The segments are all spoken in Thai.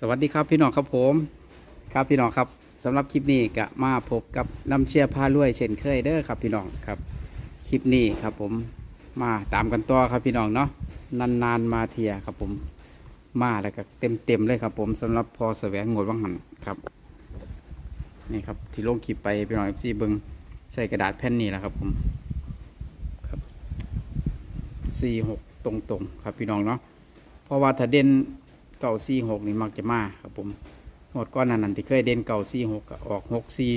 สวัสดีครับพี่น้องครับผมครับพี่น้องครับสำหรับคลิปนี้ก็มาพบกับน้ำเชียร์พารวยเช่นเคยเด้อครับพี่น้องครับคลิปนี้ครับผมมาตามกันต่อครับพี่น้องเนาะนานๆมาเทียครับผมมาแล้วก็เต็มเต็มเลยครับผมสำหรับพอแสวงงดวังหันครับนี่ครับที่ลงคลิปไปพี่น้องซีเบิงใส่กระดาษแผ่นนี้แหละครับผมครับสี่หกตรงๆครับพี่น้องเนาะเพราะว่าถ้าเด่น เก่าสี่หกนี่มักจะมาครับผมงวดก้อนนั้นนั่นที่เคยเด่นเก่าสี่หกออกหกสี่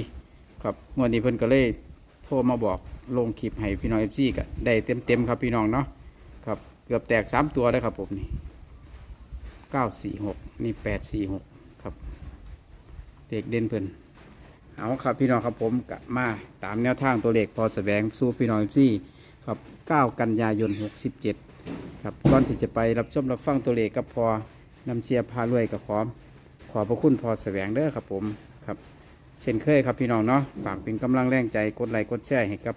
ครับงวดนี้เพิ่นก็เลยโทรมาบอกลงคลิปให้พี่น้องเอฟซีก็ได้เต็มเต็มครับพี่น้องเนาะครับเกือบแตกสามตัวเลยครับผมนี่เก้าสี่หกนี่แปดสี่หกครับเด็กเด่นเพิ่นเอาครับพี่น้องครับผมกะมาตามแนวทางตัวเลขพอแสวงสู้พี่น้องเอฟซีครับเก้ากันยายนหกสิบเจ็ดครับก่อนที่จะไปรับชมรับฟังตัวเลขกับพอ นำเชียร์พารวยกับขอขอบพระคุณพอแสวงเด้อครับผมครับ เช่นเคยครับพี่น้องเนาะฝากเป็นกำลังแรงใจกดไลค์กดแชร์ให้กับ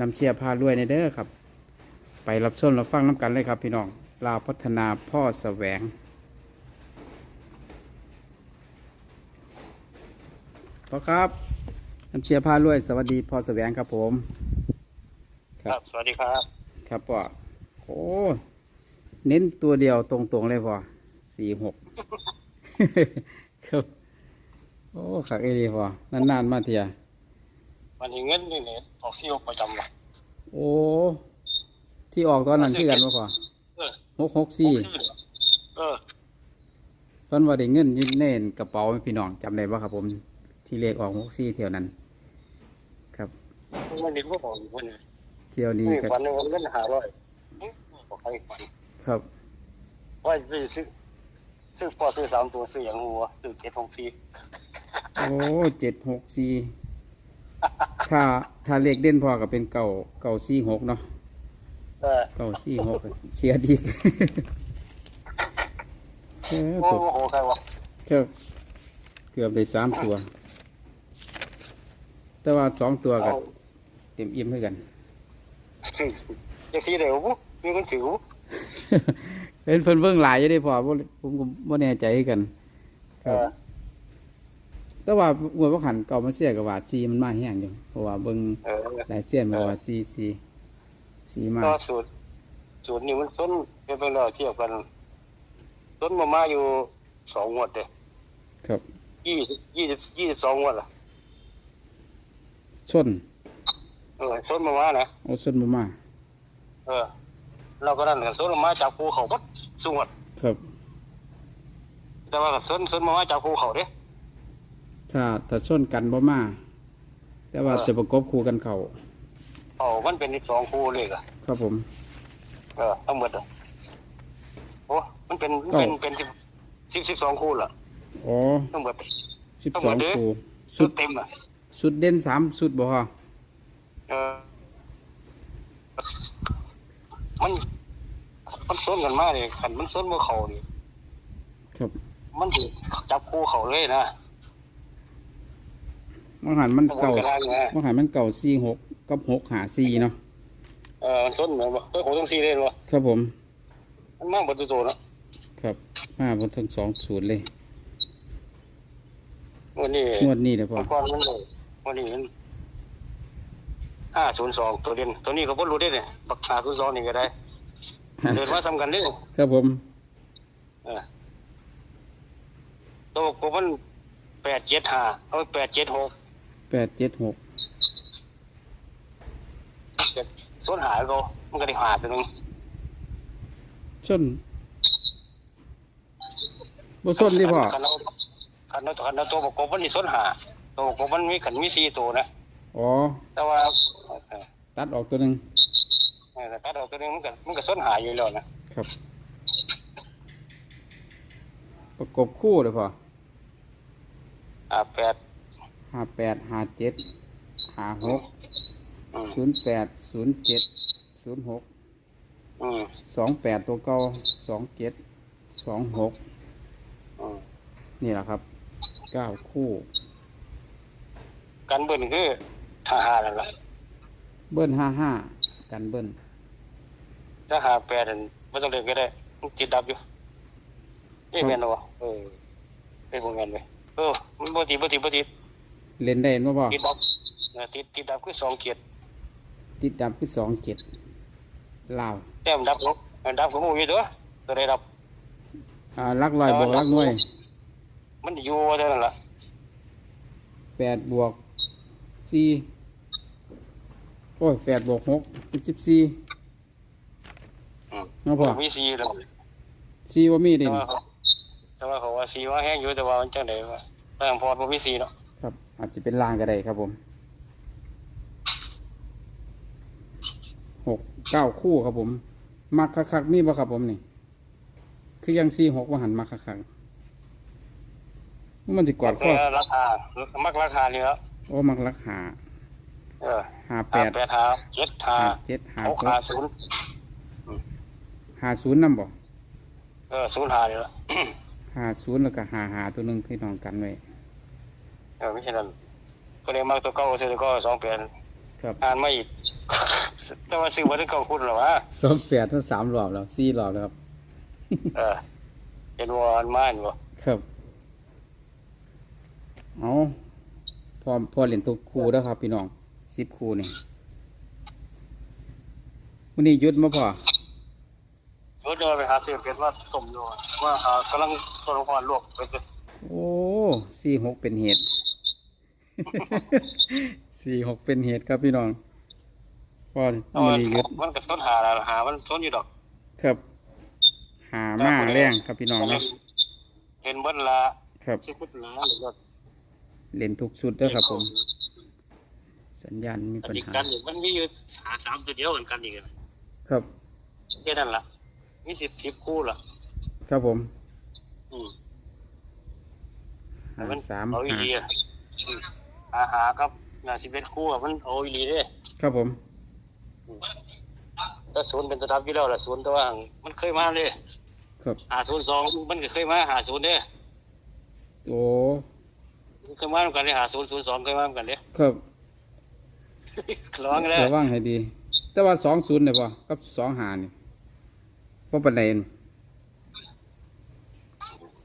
นำเชียร์พารวยในเด้อครับ ไปรับชมรับฟังน้ำกันเลยครับพี่น้องลาวพัฒนาพ่อแสวงพ่อครับนำเชียร์พารวยสวัสดีพ่อแสวงครับผมคครัรับบสวัสดีครับ ครับพ่อโอ้เน้นตัวเดียวตรงๆเลยพ่อ สี่หกครับ โอ้ขักเอรีพ่อนานๆมาเทียวันนี้เงินนี่เนี่ยออกซีโอประจำว่ะโอ้ ที่ออกตอนนั้นคือกันบ่พ่อเออหกหกสี่เออตอนว่าได้เงินอยืนเน่นกระเป๋าพี่น้องจำได้บ่ครับ ผมที่เลขออกหกสี่เที่ยวนั้น ครับมันนี่ก็บอกอยู่คนนี้เที่ยวนี้นี่ก็วันหนึงเงินหาร้อยบอกใครฝันครับว่าซื้อ ซื้อซื้อพอซื้อสามตัวซื้ออย่างหัวซื้อเจ็ดหกสี่โอ้เจ็ดหกสี่ถ้าถ้าเลขเด่นพอก็เป็นเก่าเก่าสี่หกเนาะเออเก้าสี่หกเสียดีเออโอ้ตกโหใครวะเกือบเกือบได้สามตัว แต่ว่าสองตัวก็เอาเต็มอิ่มให้กันจะซีเดียวปุ๊บมีคนถือปุ๊บ เป็นเพิ่นเบิ่งหลายอยู่ได้พอบ่ผมก็บ่แน่ใจคือกันคเอรับอแต่ว่าหัวบ่ขันเก่ามาเสียกับว่าซีมันมาแห้งอยู่เพราะว่าเบิ่งเออหลายเสียนบอกว่าซีซีซีมาก็สูตรสูตรนี้มันส้นเป็นไปแล้วเทียบกันส้นมามาอยู่สองงวดเลยครับยี่สิบยี่สิบยี่สิบสองงวดละชนเออส้นมามานะเอาชนบ่มาเออ เราก็นั่นกันส้นมาจากภูเขาบัดสุงวดครับ แต่ว่าส้นส้นมาจากภูเขาเด้ถ้าถ้าชนกันบ่มา แต่ว่าเออจะประกบคู่กันเข้าเขามันเป็นอีกสองคู่เลยอะครับผม เออทั้งหมดอะโอ้มันเป็นมันเป็นเป็นสิบสิบสิบสองคู่ล่ะอ๋อทั้งหมดสิบทั้งสหมองดเด้คู่ชุสุดดเต็มอะสุดเด่นสามสุดบ่ฮะเออ มันมันส้นกันมากเลยขันมันส้นมือเขานี่ครับ มันสิจับคู่เขาเลยนะมังหันมันเก่าระทั่งนะมังหันมันเก่าสี่หกกับหกหาสี่เนาะเออมันส้นเหมือนว่าเฮ้ยโหต้องซีเล่นวะครับผม มันมากประตูโตเนาะครับมาบนทั้งสองศูนย์เลยวันนี้งวดนี้เลยพ่อเมื่อก่อนมันเลยวันนี้มัน ห้าศูนย์สองตัวเด่นตัวนี้ก็บ่รู้ได้เนี่ยปักหาศูนย์สองนี่ก็ได้ เดินมาสำคัญเด้ครับผมเออตัวกมันแปดเจ็ดห้าเอาแปดเจ็ดหกแปดเจ็ดหกส้นหาเขามันก็ได้หาตัวหนึงชนบ่ส้นดิพ่อขันเอาขันเอาขันเอาตัวประกบมันนี่ส้นหาตัวประกบมันมีขันมีสี่ตัวนะอ๋อแต่ว่าเออ ตัดออกตัวหนึ่งเออแต่ถ้าเอาตัวหนึงมันก็มันก็ส้นหาอยู่แล้วนะครับ ประกบคู่เลยพ่ออ่าแปดห้าแปดห้าเจ็ดห้าหกอืมศูนย์แปดศูนย์เจ็ดศูนย์หกอืมสองแปดตัวเก้าสองเจ็ดสองหกอืมนี่แหละครับเก้าคู่การเบิ้ลคือทหารนั่นแหละ เบิ้ลห้าห้ากันเบิ้ลถ้าหาแปดนั่นไม่ต้องเล่นก็ได้มันติดดับอยู่นี่แม่นบ่เออเป็นวงเงินไปเออมันบ่ติดบ่ติดบ่ติดเล่นได้บ่บ่ติดดับเออติดติดดับคือสองเกียรติติดดับคือสองเจ็ดลาวแต้มดับลบดับของหมูอยู่ตัวตัวใดดับอ่าลักลอยบวกลักหน่วย มันอยู่เท่านั้นล่ะแปดบวกสี่ โอ้ยแปดบวกหกเป็นสิบสี่อืมเนาะพ่อมีสีแล้วสี่ว่ามีดิแต่ว่าเขาแต่ว่าเขาว่าสีว่าแห้งอยู่แต่ว่ามันจังไดวะแต่พอดบ่มีสีเนาะครับ อาจจะเป็นลางก็ได้ครับผมหกเก้าคู่ครับผม มักคักๆมีบ่ครับผมนี่ คือยังสี่หกว่าหันมักคักๆมันจะกอดข้อแต่ราคามักราคานี่แล้วโอ้มักรักหา เออหาแปห้าดแปดห้าเจ็ดห้าหาเจ็ดหาหหกกห้าศูนย์หาศูนย์นํบ่เออศูนย์ห้านี่ละหาศูนย์แล้วก็หาหาตัวหนึ่งพี่น้องกันไว้เออไม่ใช่นั่นก็เลยมักตัวเก้าซื้อตัวเก็สองแปดครับอ่านไม่อีกแต่ว่าซื้อมาถึงเก้าคุณหรอวะสองแปดทั้งสามรอบแล้วสี่รอบแล้วครับเออเห็นว่าอันมาอันบ่ครับเอาพอพอเล่นตัวครูแล้วครับ พี่น้อง สิบครูนี่วันนี้หยุดมาพอรถเดินไปหาซื้อเป็ดว่าต้มอยู่ว่าหากำลังต้นหอนลวกไปเลยโอ้สี่หกเป็นเหตุสี่หกเป็นเหตุครับพี่น้องพอเอาวัมันนนี้หยุดมันก็ต้นหาแล้วหามันต้นอยู่ดอก ครับ หามาแรงครับพี่น้องเนาะเห็นเบิ้ลละครับชื่อพุทธละหรือว่าเล่นทุกสุดเด้อครับผม สัญญาณมีอันปัญนี้หากันอยู่มันมีอยู่หาสามตัวเดียวเหมือนกันอีกอะครับแค่นั้นล่ะมีสิบสิบคู่ล่ะครับผมอืมหามันสามเอาอีหาหลีอะอืมหาหาครับน่าสิบเอ็ดคู่อะมันเอาอีหลีเด้ครับผมถ้าศูนย์เป็นตัวทับอยู่แล้วล่ะศูนย์แต่ว่ามันเคยมาเลยครับหาศูนย์สองมันก็เคยมาหาศูนย์เด้โอ้มันเคยมาเหมือนกันเลยหาศูนย์ศูนย์สองเคยมาเหมือนกันเด้ครับ ระวังเลยระวังให้ดี แต่ว่าสองศูนย์เนี่ยพอกับสองหานี่พอปันไดน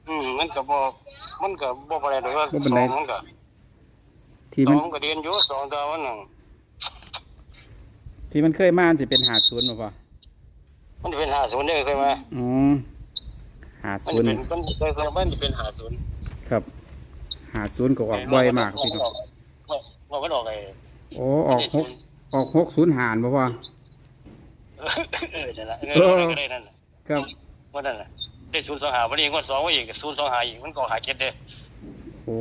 อืมมันก็บ่มันก็บ่ปานใดดอกว่าสองมันก็ที่สมันองก็เรียนอยู่สองแต่ว่ามันหนึ่งที่มันเคยมามันสิเป็นหาศูนย์บ่พอมันจะเป็นหาศูนย์เด้อเคยมาอ๋อหามันศูจะนย์เป็นมันเคยเคยมันจะเป็นหาศูนย์ครับหาศูนย์ก็ออกบ่อยมากครับพี่น้องว่ามันออกไอ้ โอ้ออกหกออกหกศูนย์หารบ่พอเออนั่นแหละเออก็ได้นั่นน่ะครับ ว่านั่นน่ะได้ศูนย์สองหาวันนี้งวดสองว่าอีกศูนย์สองหาอีกมันก็หาเจ็ดเด้อโอ้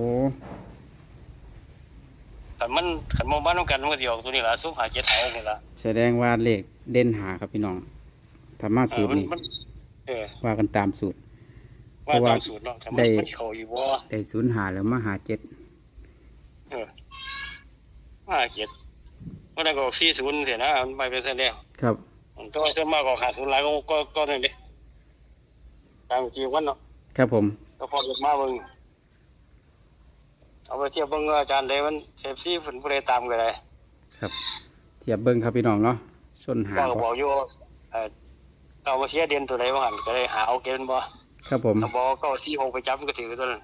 ขันมันขันมองบ้านต้องกันมันก็สิออกตัวนี้ล่ะศูนย์หาเจ็ดหานี่ล่ะแสดงว่าเลขเด่นหาครับพี่น้องธรรมะเอสูอตรมันนี่มันเออว่ากันตามสูตร ว่าเพราะว่าตามสูตรเนาะแต่มันได้ มันสิเขาอยู่บ่ได้ศูนย์หาแล้วมาหาเจ็ดเออ ห้าเจ็ดมันก็สี่ศูนย์เสียนะมันไปเป็นเส้นเดียวครับมันก็เส้นมากกว่าขาดศูนย์หลายก็ก็ก็นั่นเด้ตามจริงวันเนาะครับผมก็พอเกิดมาเบิ่งเอาไปเทียบเบิ่งว่าอาจารย์ได้มันเซฟซี่ฝนผู้ใดตามก็ได้ครับ เทียบเบิ้งครับพี่น้องเนาะส้นหาว่าก็บบ่อกอยู่ว่าเอ่อเอามาเสียเด่นตัวใดว่าหันก็ได้หาเอาเกณฑ์บ่ครับผมถ้าบอกก็ที่หกไปจับมันก็ถือตัวนั้น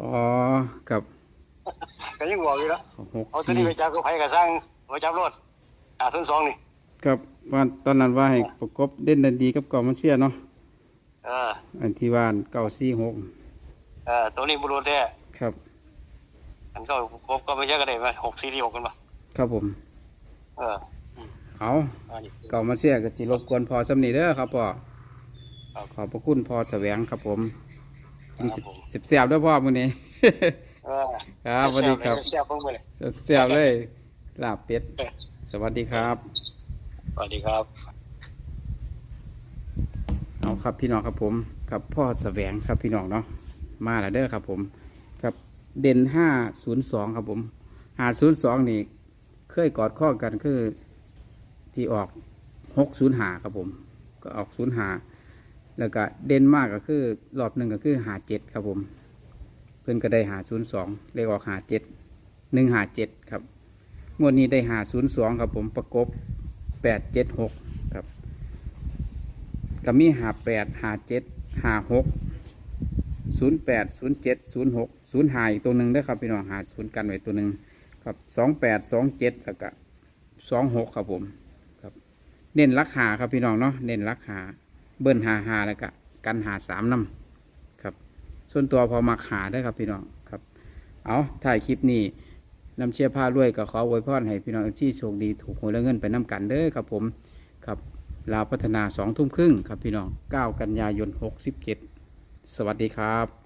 อ๋อกับ ก็ยังบอกอยู่แล้วหกเอาตัวสี่นี้ไปจับก็ไผก็สร้างมาจับรถหาทุนสองนี่ ครับว่าตอนนั้นว่าให้ประกบเด่นดันดีกับเก่ามาเชียเนาะเอออันที่ว่าเก่าสี่หกเออตัวนี้บุรุษแท้ครับ อันก็ครบก็ไม่ใช่ก็ได้มาหกสี่ที่หกกันบ่ครับผม เออเอาอันนี้ เก่ามาเชียก็จิรบกวนพอสำนีเด้อครับพ่อครับขอบพระคุณพอแสวงครับผมครับผม สิบเสียบด้วยพ่อมื้อนี้เออ ครับสวัสดีครับแซ่บเพิ่งไปเลยเสียบเลยลาบเป็ดสวัสดีครับ สวัสดีครับ เอาครับพี่น้องครับผมกับพ่อแสวงครับพี่น้องเนาะมาแล้วเด้อครับผมกับเด่นห้าศูนย์สองครับผมห้าศูนย์สองนี่เคยกอดข้อกันคือที่ออกหกศูนย์หาครับผม ก็ออกศูนย์หาแล้วก็เด่นมากก็คือรอบหนึ่งก็คือหาเจ็ดครับผมเพื่อนก็ได้หาศูนย์สองเลขออกหาเจ็ดหนึ่งหาเจ็ดครับงวดนี้ได้หาศูนย์สองครับผมประกบแปดเจ็ดหกครับก็มีหาแปดหาเจ็ดหาหกศูนย์แปดศูนย์เจ็ดศูนย์หกศูนย์หายตัวหนึ่งเด้อครับพี่น้องหาศูนย์กันไว้ตัวหนึ่งครับสองแปดสองเจ็ดแล้วก็สองหกครับผมครับเน้นรักหาครับพี่น้องเนาะเน้นรักหาเบิ้ลหาหาแล้วก็กันหาสามน้ำ ส่วนตัวพอมาหาได้ครับพี่น้องครับ เอาถ่ายคลิปนี้นำเชียร์ผ้ารวยกับขออวยพรให้พี่น้องที่โชคดีถูกหวยและเงินไปน้กันเด้อครับผมครับลาวพัฒนาสองทุ่มครึ่งครับพี่น้อง 9 กันยายน 67 สวัสดีครับ